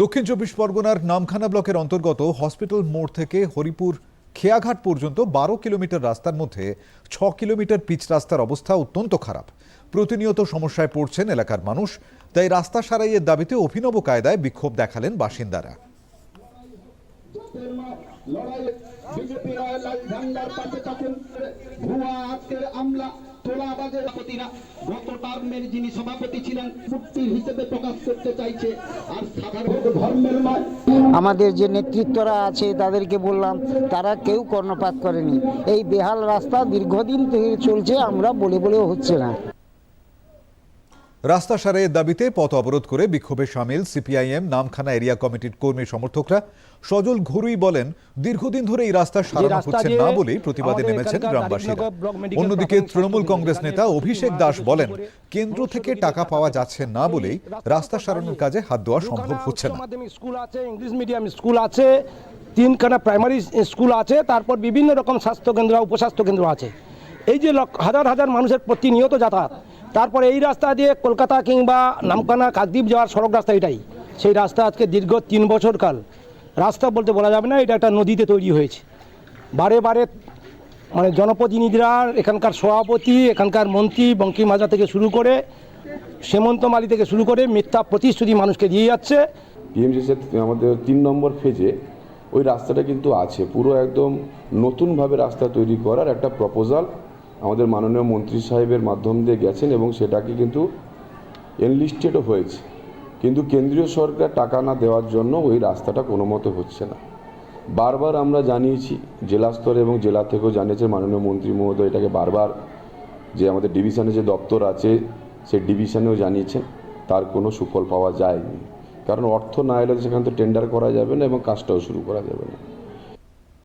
দক্ষিণ চব্বিশ পরগনার নামখানা ব্লকের অন্তর্গত হসপিটাল মোড় থেকে হরিপুর খেয়াঘাট পর্যন্ত বারো কিলোমিটার রাস্তার মধ্যে ছ কিলোমিটার পিচ রাস্তার অবস্থা অত্যন্ত খারাপ। প্রতিনিয়ত সমস্যায় পড়ছেন এলাকার মানুষ, তাই রাস্তা সারাইয়ের দাবিতে অভিনব কায়দায় বিক্ষোভ দেখালেন বাসিন্দারা। লড়াইয়ে বিজেপি লাল ঝান্ডার পাশে গত টার্মের যিনি সভাপতি ছিলেন, মুক্তির হিসেবে প্রকাশ করতে চাইছে। আর সাধারণ ধর্মের আমাদের যে নেতৃত্বরা আছে, তাদেরকে বললাম, তারা কেউ কর্ণপাত করেনি। এই বেহাল রাস্তা দীর্ঘদিন থেকে চলছে, আমরা বলে বলেও হচ্ছে না। রাস্তা সারাইয়ের দাবিতে পথ অবরোধ করে বিক্ষোভে সামিল সিপিআইএম নামখানা এরিয়া কমিটির কর্মী সমর্থকরা। সজল ঘুরুই বলেন দীর্ঘদিন ধরে এই রাস্তা সারানো হচ্ছে না বলেই প্রতিবাদে নেমেছেন গ্রামবাসীরা। অন্যদিকে তৃণমূল কংগ্রেস নেতা অভিষেক দাস বলেন কেন্দ্র থেকে টাকা পাওয়া যাচ্ছে না বলেই রাস্তা সারানোর কাজে হাত দেওয়া সম্ভব হচ্ছে না। স্কুল আছে ইংলিশ মিডিয়াম স্কুল আছে তিনখানা প্রাইমারি স্কুল আছে তারপর বিভিন্ন রকম স্বাস্থ্য কেন্দ্র উপস্বাস্থ্য কেন্দ্র আছে। এই যে হাজার হাজার মানুষের প্রতিনিয়ত যাতায়াত তারপর এই রাস্তা দিয়ে কলকাতা কিংবা নামকানা কাকদ্বীপ যাওয়ার সড়ক রাস্তা এটাই। সেই রাস্তা আজকে দীর্ঘ তিন বছর কাল। রাস্তা বলতে বলা যাবে না, এটা একটা নদীতে তৈরি হয়েছে। বারে বারে মানে জনপ্রতিনিধিরা, এখানকার সভাপতি, এখানকার মন্ত্রী, বঙ্কিম মাজা থেকে শুরু করে সেমন্ত মালি থেকে শুরু করে মিথ্যা প্রতিশ্রুতি মানুষকে দিয়ে যাচ্ছে। পিএমসিসের আমাদের তিন নম্বর ফেজে ওই রাস্তাটা কিন্তু আছে। পুরো একদম নতুনভাবে রাস্তা তৈরি করার একটা প্রপোজাল আমাদের মাননীয় মন্ত্রী সাহেবের মাধ্যম দিয়ে গেছেন এবং সেটাকে কিন্তু এনলিস্টেডও হয়েছে। কিন্তু কেন্দ্রীয় সরকার টাকা না দেওয়ার জন্য ওই রাস্তাটা কোনো মতে হচ্ছে না। বারবার আমরা জানিয়েছি, জেলা স্তরে এবং জেলা থেকেও জানিয়েছে মাননীয় মন্ত্রী মহোদয়, এটাকে বারবার যে আমাদের ডিভিশনে যে দপ্তর আছে, সেই ডিভিশনেও জানিয়েছেন, তার কোনো সুফল পাওয়া যায়নি। কারণ অর্থ না এলে সেখান থেকে টেন্ডার করা যাবে না এবং কাজটাও শুরু করা যাবে না।